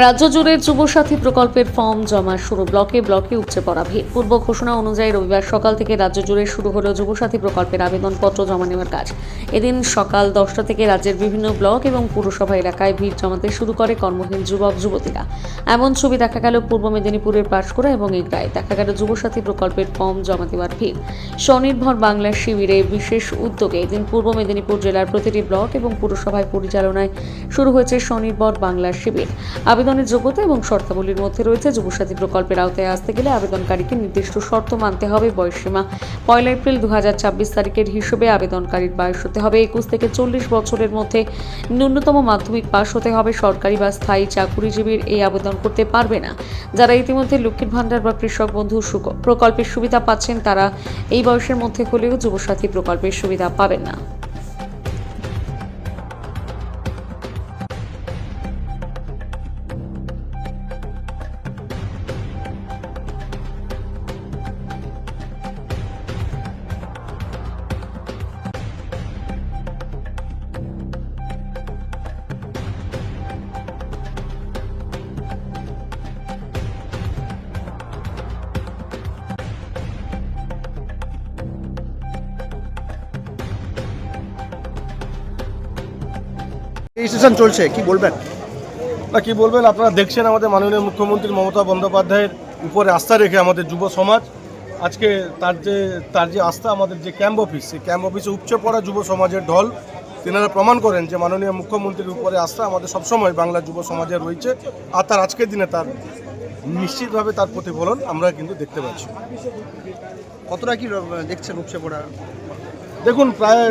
রাজ্য জুড়ে যুবসাথী প্রকল্পের ফর্ম জমা শুরু। ব্লকে ব্লকে উপচে পড়া ভিড়। পূর্ব ঘোষণা অনুযায়ী রবিবার সকাল থেকে রাজ্য জুড়ে শুরু হলো যুবসাথী প্রকল্পের আবেদনপত্র জমা নেওয়ার কাজ। এদিন সকাল দশটা থেকে রাজ্যের বিভিন্ন ব্লক এবং পুরসভা এলাকায় ভিড় জমাতে শুরু করে কর্মহীন যুবক, যুবতীরা। এমন ছবি দেখা গেল পূর্ব মেদিনীপুরের পাঁশকুড়া এবং এগরায়। দেখা গেল যুবসাথী প্রকল্পের ফর্ম জমা দেওয়ার ভিড়। স্বনির্ভর বাংলা শিবিরে বিশেষ উদ্যোগে এদিন পূর্ব মেদিনীপুর জেলার প্রতিটি ব্লক এবং পুরসভায় পরিচালনায় শুরু হয়েছে স্বনির্ভর বাংলা শিবির। আবেদনের যোগ্যতা এবং শর্তাবলীর মধ্যে রয়েছে। যুবসাথী প্রকল্পের আওতায় আসতে গেলে আবেদনকারীকে নির্দিষ্ট শর্ত মানতে হবে। বয়সসীমা পয়লা এপ্রিল দু তারিখের হিসেবে আবেদনকারীর বয়স হতে হবে। একুশ থেকে চল্লিশ বছরের মধ্যে ন্যূনতম মাধ্যমিক পাশ হতে হবে। সরকারি বা স্থায়ী চাকুরিজীবীর এই আবেদন করতে পারবে না। যারা ইতিমধ্যে লক্ষ্মীর ভাণ্ডার বা কৃষক বন্ধু প্রকল্পের সুবিধা পাচ্ছেন, তারা এই বয়সের মধ্যে হলেও যুবসাথী প্রকল্পের সুবিধা পাবেন না। রেজিস্ট্রেশন চলছে কি বলবেন? না কি বলবেন? আপনারা দেখছেন আমাদের মাননীয় মুখ্যমন্ত্রী মমতা বন্দ্যোপাধ্যায়ের উপরে আস্থা রেখে আমাদের যুব সমাজ। আজকে তার যে তার যে আস্থা আমাদের যে ক্যাম্প অফিস সেই ক্যাম্প অফিসে উপচে পড়া যুব সমাজের ঢল তেনারা প্রমাণ করেন যে মাননীয় মুখ্যমন্ত্রীর উপরে আস্থা আমাদের সবসময় বাংলা যুব সমাজে রয়েছে। আর তার আজকের দিনে তার নিশ্চিতভাবে তার প্রতিফলন আমরা কিন্তু দেখতে পাচ্ছি। কতটা কি দেখছেন উপসে পড়া? দেখুন প্রায়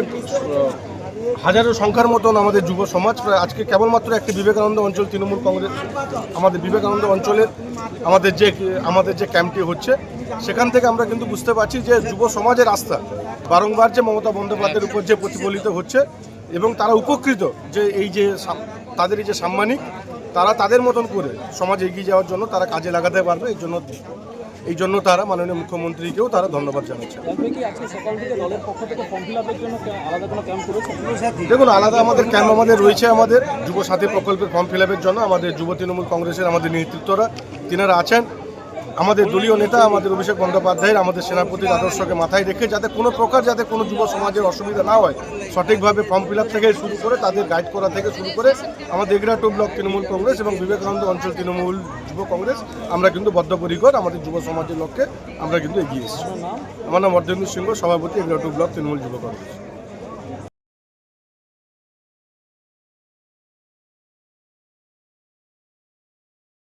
হাজারো সংখ্যার মতন আমাদের যুব সমাজ। আজকে কেবলমাত্র একটি বিবেকানন্দ অঞ্চল, তৃণমূল কংগ্রেস, আমাদের বিবেকানন্দ অঞ্চলের আমাদের যে আমাদের যে ক্যাম্পটি হচ্ছে, সেখান থেকে আমরা কিন্তু বুঝতে পারছি যে যুব সমাজের আস্থা, বারংবার যে মমতা বন্দ্যোপাধ্যায়ের উপর যে প্রতিফলিত হচ্ছে এবং তারা উপকৃত যে এই যে তাদের এই যে সাম্মানিক, তারা তাদের মতন করে সমাজ এগিয়ে যাওয়ার জন্য তারা কাজে লাগাতে পারবে, এর জন্য এই জন্য তারা মাননীয় মুখ্যমন্ত্রীকেও তারা ধন্যবাদ জানাচ্ছে দেখুন আলাদা আমাদের ক্যাম্প আমাদের রয়েছে আমাদের। যুব সাথী প্রকল্পের ফর্ম ফিল জন্য আমাদের যুব তৃণমূল কংগ্রেসের আমাদের নেতৃত্বরা তিনারা আছেন। আমাদের দলীয় নেতা, আমাদের অভিষেক বন্দ্যোপাধ্যায়ের, আমাদের সেনাপতির আদর্শকে মাথায় রেখে যাতে কোনো প্রকার যাতে কোনো যুব সমাজের অসুবিধা না হয়, সঠিকভাবে ফর্ম ফিল থেকে শুরু করে তাদের গাইড করা থেকে শুরু করে আমাদের এগরা টু ব্লক তৃণমূল কংগ্রেস এবং বিবেকানন্দ অঞ্চল তৃণমূল যুব কংগ্রেস, আমরা কিন্তু বদ্ধপরিকর আমাদের যুব সমাজের লক্ষ্যে আমরা কিন্তু এগিয়ে এসেছি। আমার নাম অর্ধেন্দু সিংহ, সভাপতি এগরা টু ব্লক তৃণমূল যুব কংগ্রেস।